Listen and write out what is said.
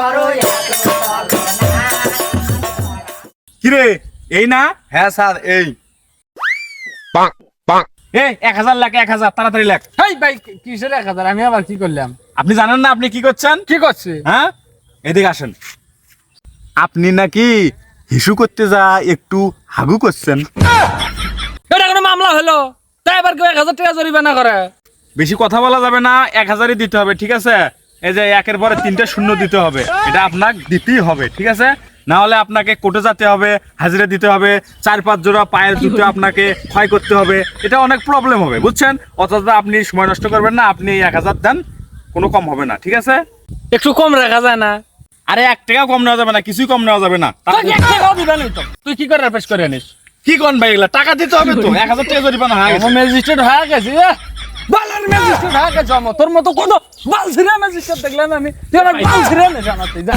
করো এই না? হ্যাঁ স্যার এই। এই এক হাজার লাখ এক হাজার তাড়াতাড়ি লাখ। হেই ভাই কিসের এক হাজার? আমি আবার কি করলাম? আপনি জানেন না আপনি কি করছেন? কি করছে? হ্যাঁ? এদিকে আসেন। আপনি নাকি হিসু করতে যা একটু হাগু করছেন। এটা কোনো মামলা হলো? তাই এবার কেউ এক হাজার টাকা জরিমানা করে। বেশি কথা বলা যাবে না এক হাজারই দিতে হবে ঠিক আছে? এই যে একের পরে তিনটে শূন্য দিতে হবে। এটা আপনাকে দিতেই হবে ঠিক আছে? না হলে আপনাকে কোর্টে যেতে হবে হাজিরা দিতে হবে চার পাঁচ জোড়া পায়ের জুতো আপনাকে ক্ষয় করতে হবে। এটা অনেক প্রবলেম হবে বুঝছেন? অথচ আপনি সময় নষ্ট করবেন না আপনি এক হাজার দেন কোনো কম হবে না ঠিক আছে? একটু কম রাখা যায় না। আরে এক টাকাও কম নেওয়া যাবে না কিছুই কম নেওয়া যাবে না। তুই কি করে পেশ করে আনিস? কি কন ভাই এগুলা? টাকা দিতে হবে তো এক হাজার টাকা জরিমানা হয়ে গেছে। ম্যাজিস্ট্রেট হয়ে গেছে ম্যাজিস্ট্রেট হয়ে গেছে তোর মতো কত বাল ছিঁড়ে ম্যাজিস্ট্রেট দেখলাম আমি তুই আমার বাল ছিঁড়ে নে জানাতে যা